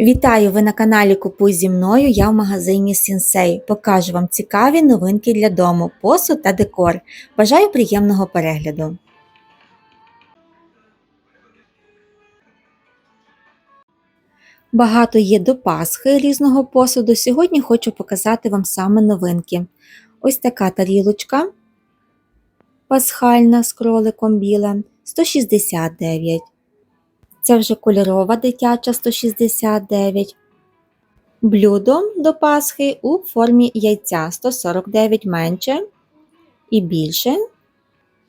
Вітаю! Ви на каналі Купуй зі мною. Я в магазині Сінсей. Покажу вам цікаві новинки для дому, посуд та декор. Бажаю приємного перегляду. Багато є до Пасхи різного посуду. Сьогодні хочу показати вам саме новинки. Ось така тарілочка пасхальна з кроликом біла 169. Це вже кольорова дитяча 169. Блюдо до Пасхи у формі яйця 149 менше і більше.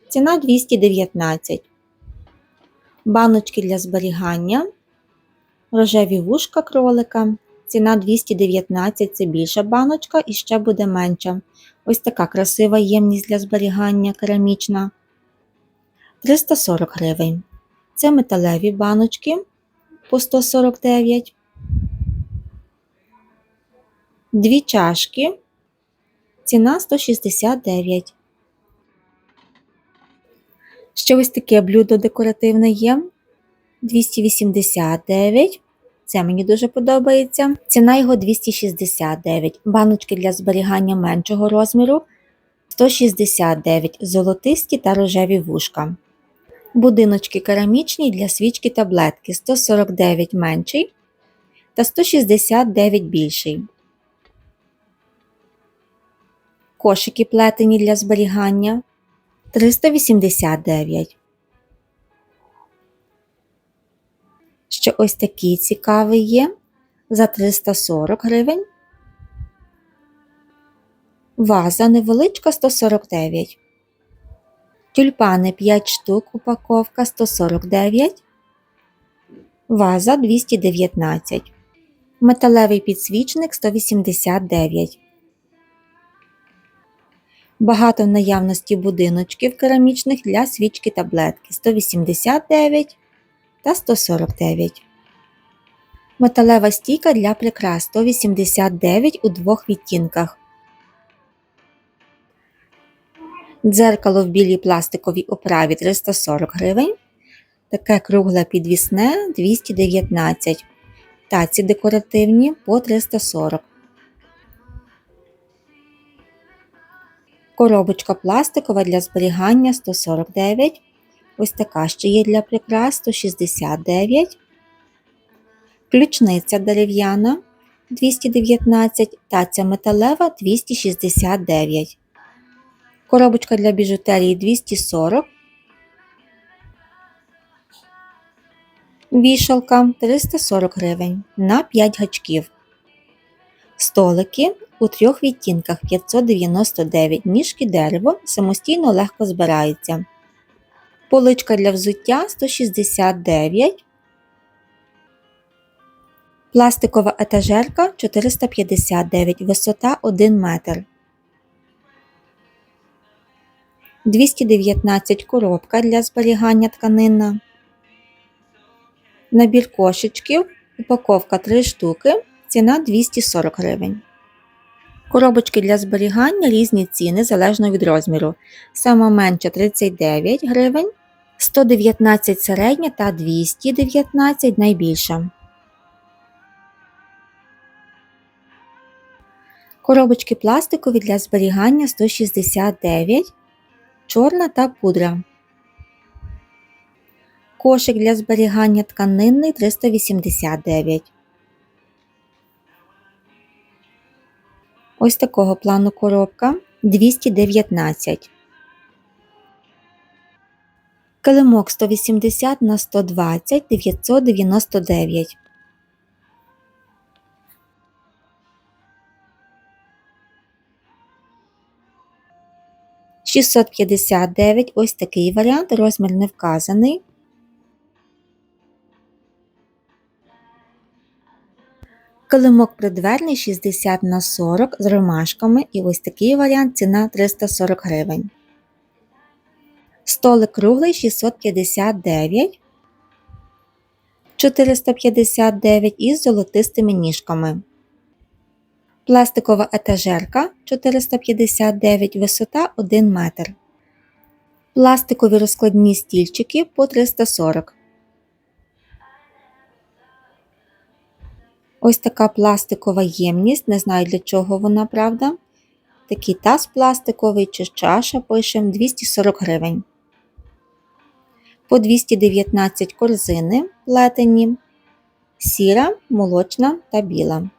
Ціна 219. Баночки для зберігання. Рожеві вушка кролика. Ціна 219 це більша баночка і ще буде менша. Ось така красива ємність для зберігання керамічна. 340 гривень. Це металеві баночки по 149. Дві чашки. Ціна 169. Ще ось таке блюдо декоративне є. 289. Це мені дуже подобається. Ціна його 269. Баночки для зберігання меншого розміру 169 золотисті та рожеві вушка. Будиночки керамічні для свічки таблетки 149 менший та 169 більший. Кошики плетені для зберігання 389. Ще ось такий цікавий є за 340 гривень. Ваза невеличка 149. Тюльпани 5 штук, упаковка 149, ваза 219, металевий підсвічник 189. Багато в наявності будиночків керамічних для свічки таблетки 189 та 149. Металева стійка для прикрас 189 у двох відтінках. Дзеркало в білій пластиковій оправі 340 гривень. Таке кругле підвісне 219 Таці декоративні по 340 Коробочка пластикова для зберігання 149 Ось така ще є для прикрас 169 Ключниця дерев'яна 219 Таця металева 269 Коробочка для біжутерії 240. Вішалка 340 гривень на 5 гачків. Столики у трьох відтінках 599 ніжки дерево самостійно легко збирається. Поличка для взуття 169. Пластикова етажерка 459, висота 1 метр. 219 коробка для зберігання тканина. Набір кошечків. Упаковка 3 штуки. Ціна 240 гривень. Коробочки для зберігання різні ціни залежно від розміру. Сама менша 39 гривень, 119 середня та 219 найбільша. Коробочки пластикові для зберігання 169 чорна та пудра. Кошик для зберігання тканинний 389. Ось такого плану коробка 219. Килимок 180 на 120 999. 659 ось такий варіант, розмір не вказаний. Килимок придверний 60 на 40 з ромашками і ось такий варіант ціна 340 гривень. Столик круглий 659, 459 із золотистими ніжками. Пластикова етажерка 459 висота 1 метр. Пластикові розкладні стільчики по 340. Ось така пластикова ємність, не знаю для чого вона, правда. Такий таз пластиковий чи чаша пишемо 240 гривень. По 219 корзини плетені, сіра, молочна та біла.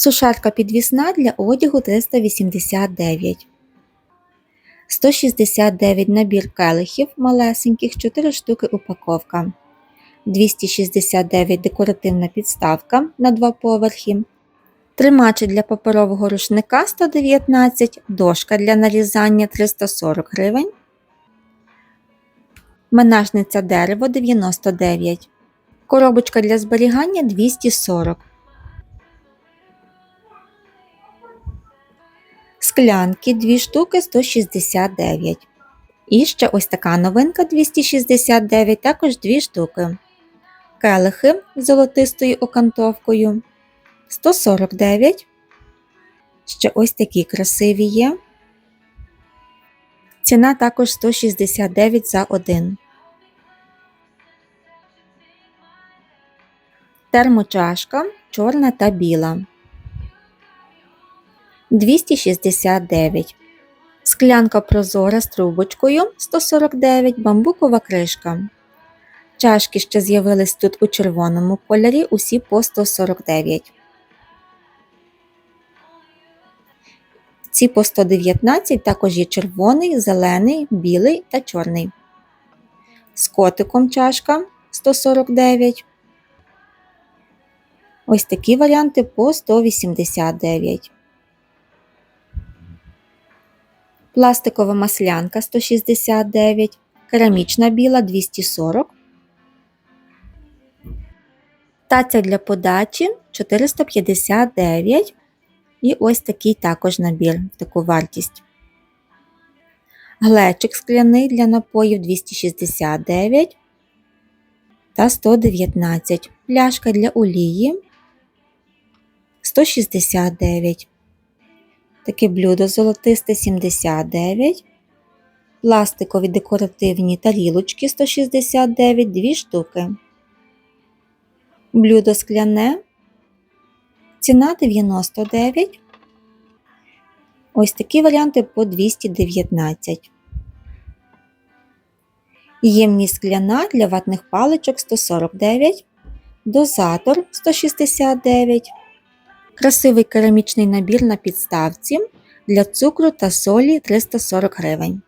Сушарка підвісна для одягу 389. 169 набір келихів малесеньких, 4 штуки упаковка. 269 декоративна підставка на 2 поверхи. Тримачі для паперового рушника 119, дошка для нарізання 340 гривень. Менажниця дерево 99. Коробочка для зберігання 240. Склянки 2 штуки 169. І ще ось така новинка 269, також 2 штуки. Келихи з золотистою окантовкою 149. Ще ось такі красиві є. Ціна також 169 за один. Термочашка чорна та біла. 269. Склянка прозора з трубочкою 149 бамбукова кришка. Чашки ще з'явились тут у червоному кольорі, усі по 149. Ці по 119 також є червоний, зелений, білий та чорний. З котиком чашка 149. Ось такі варіанти по 189. Пластикова маслянка 169, керамічна біла 240. Таця для подачі 459. І ось такий також набір, таку вартість. Глечик скляний для напоїв 269 та 119. Пляшка для олії 169. Таке блюдо золотисте 79. Пластикові декоративні тарілочки 169 2 штуки. Блюдо скляне. Ціна 99. Ось такі варіанти по 219. Ємність скляна для ватних паличок 149. Дозатор 169. Красивий керамічний набір на підставці. Для цукру та солі 340 гривень.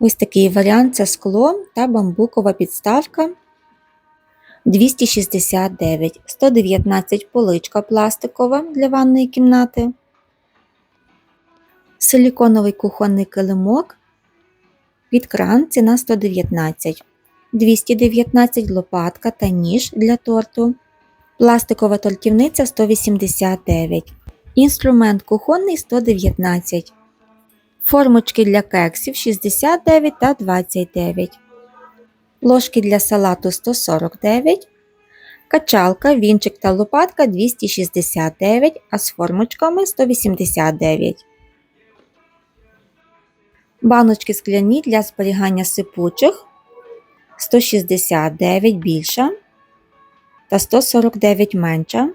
Ось такий варіант. Це скло та бамбукова підставка. 269, 119 поличка пластикова для ванної кімнати, силіконовий кухонний килимок. Під кран ціна 119, 219 лопатка та ніж для торту. Пластикова тортівниця 189. Інструмент кухонний 119. Формочки для кексів 69 та 29. Ложки для салату 149. Качалка, вінчик та лопатка 269, а з формочками 189. Баночки скляні для зберігання сипучих 169 більша та 149 менша.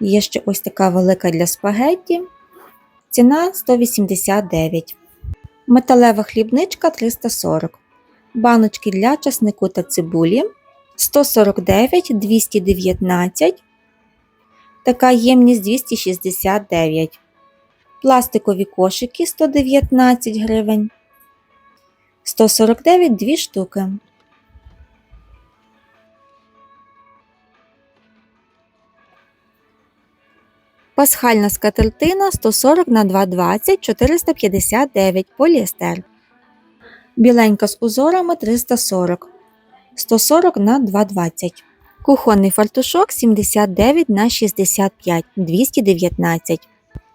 Є ще ось така велика для спагетті. Ціна 189. Металева хлібничка 340. Баночки для часнику та цибулі 149 219. Така ємність 269. Пластикові кошики 119 гривень. 149 2 штуки. Пасхальна скатертина 140 на 220 459 поліестер. Біленька з узорами 340 140 на 220. Кухонний фартушок 79 на 65 219.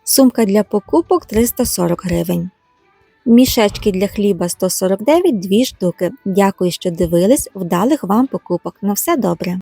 Сумка для покупок 340 гривень. Мішечки для хліба 149 2 штуки. Дякую, що дивились. Вдалих вам покупок. На все добре!